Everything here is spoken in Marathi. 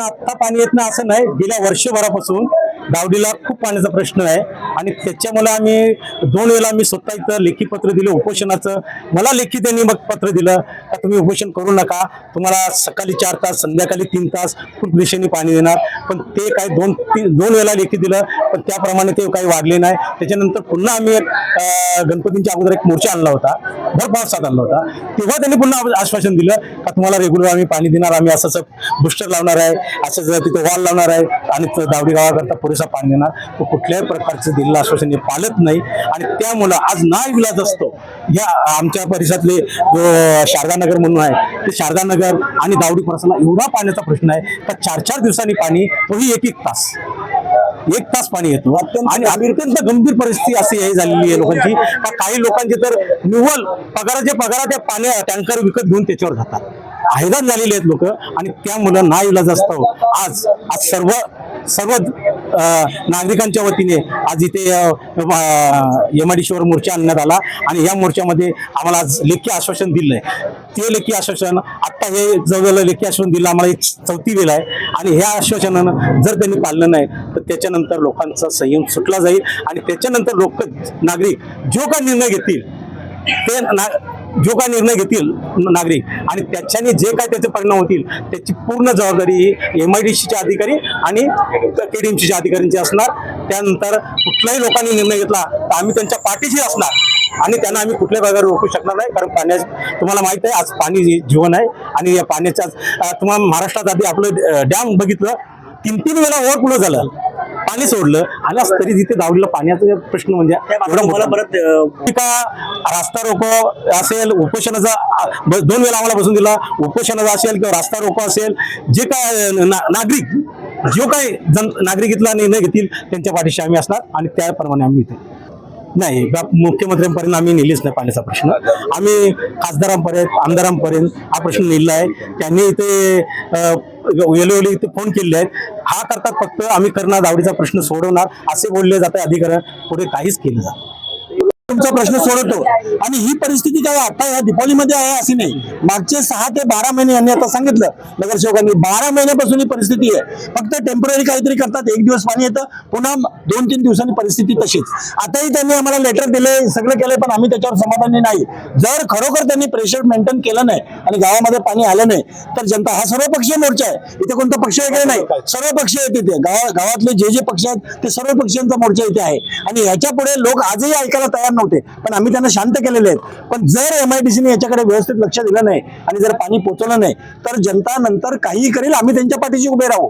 आत्ता पाणी येत नाही असं नाही. गेल्या वर्षभरापासून दावडीला खूप पाण्याचा प्रश्न आहे. आणि त्याच्यामुळे आम्ही दोन वेळेला मी स्वतः इथं लेखी पत्र दिलं उपोषणाचं. मला लेखी त्यांनी मग पत्र दिलं का तुम्ही उपोषण करू नका. तुम्हाला सकाळी चार तास संध्याकाळी तीन तास खूप दिशेने पाणी देणार. पण ते काय दोन तीन दोन वेळेला लेखी दिलं पण त्याप्रमाणे ते काही वाढले नाही. त्याच्यानंतर पुन्हा आम्ही एक गणपतींच्या अगोदर एक मोर्चा आणला होता. भर साथ आणला होता. तेव्हा त्यांनी पुन्हा आश्वासन दिलं का तुम्हाला रेग्युलर आम्ही पाणी देणार आम्ही असं असं बुस्टर लावणार आहे असं जर तिथे वॉल लावणार आहे आणि दावडी गावाकरता पुरेसा पाणी देणार तो कुठल्याही प्रकारचं दिलेलं आश्वासन हे पाळत नाही. आणि त्यामुळं आज ना विलाज असतो. या आमच्या परिसरातले जो शारदानगर म्हणून आहे ते शारदानगर आणि दावडी परिसराला एवढा पाण्याचा प्रश्न आहे का चार चार दिवसांनी पाणी तोही एक एक तास. एक तास पाणी येतो. आणि अत्यंत गंभीर परिस्थिती अशी हे झालेली आहे लोकांची. का काही लोकांचे तर निव्वळ पगाराचे पगारा त्या पाण्या टँकर विकत घेऊन त्याच्यावर जातात. हैराण झालेले आहेत लोक. आणि त्यामुळं ना इलाज असतो. आज आज सर्व सर्व नागरिकांच्या वतीने आज इथे यमाडीश्वर मोर्चा आणण्यात आला आणि या मोर्चामध्ये आम्हाला आज लेखी आश्वासन दिलं आहे ते लेखी आश्वासन आत्ता हे जवळ लेखी आश्वासन दिलं आम्हाला एक चौथी वेळ आहे आणि ह्या आश्वासनानं जर त्यांनी पाळलं नाही तर त्याच्यानंतर लोकांचा संयम सुटला जाईल आणि त्याच्यानंतर लोक नागरिक जो काय निर्णय घेतील ते ना जो काय निर्णय घेतील नागरिक आणि त्याच्याने जे काय त्याचे परिणाम होतील त्याची पूर्ण जबाबदारी एम आय डी सीच्या अधिकारी आणि के डी एम सीच्या अधिकाऱ्यांची असणार. त्यानंतर कुठल्याही लोकांनी निर्णय घेतला तर आम्ही त्यांच्या पाठीशी असणार आणि त्यांना आम्ही कुठल्याही प्रकारे रोखू शकणार नाही. कारण पाण्या तुम्हाला माहीत आहे आज पाणी जीवन आहे आणि या पाण्याच्या तुम्हाला महाराष्ट्रात आधी आपलं डॅम बघितलं तीन तीन वेळा ओव्हरफ्लो झालं. पाणी सोडलं आणि आज तरी तिथे दावडीला पाण्याचा प्रश्न म्हणजे एवढा परत रास्ता रोको असेल उपोषणाचा दोन वेळा आम्हाला बसून दिला उपोषणाचा असेल किंवा रास्ता रोको असेल जे काय नागरिक जो काय जन नागरिक इथला निर्णय घेतील त्यांच्या पाठीशी आम्ही असणार आणि त्याप्रमाणे आम्ही इथे नाही मुख्यमंत्र्यांपर्यंत आम्ही नेलीच नाही पाण्याचा प्रश्न. आम्ही खासदारांपर्यंत आमदारांपर्यंत हा प्रश्न नेला आहे. त्यांनी इथे वेळोवेळी इथे फोन केले आहेत. हा करतात फक्त आम्ही करणार दावडीचा प्रश्न सोडवणार असे बोलले जाते अधिकाऱ्या. पुढे काहीच केलं जात प्रश्न सोडवतो. आणि ही परिस्थिती काय आता या दीपावलीमध्ये आहे अशी नाही. मागचे सहा ते बारा महिने यांनी आता सांगितलं नगरसेवकांनी. बारा महिन्यापासून ही परिस्थिती आहे. फक्त टेंपररी काहीतरी करतात. एक दिवस पाणी येतं. पुन्हा दोन तीन दिवसांनी परिस्थिती तशीच. आताही त्यांनी आम्हाला लेटर दिले सगळं केलंय पण आम्ही त्याच्यावर समाधानी नाही. जर खरोखर त्यांनी प्रेशर मेंटेन केलं नाही आणि गावामध्ये पाणी आलं नाही तर जनता हा सर्व पक्षीय मोर्चा आहे. इथे कोणता पक्ष वगैरे नाही. सर्व पक्ष आहेत इथे गावा गावातले जे जे पक्ष आहेत ते सर्व पक्षांचा मोर्चा इथे आहे. आणि याच्यापुढे लोक आजही ऐकायला तयार नव्हते. पण आम्ही त्यांना शांत केलेले आहेत. पण जर एम आय डी सीने याच्याकडे व्यवस्थित लक्ष दिलं नाही आणि जर पाणी पोचवलं नाही तर जनता नंतर काहीही करेल आम्ही त्यांच्या पाठीशी उभे राहू.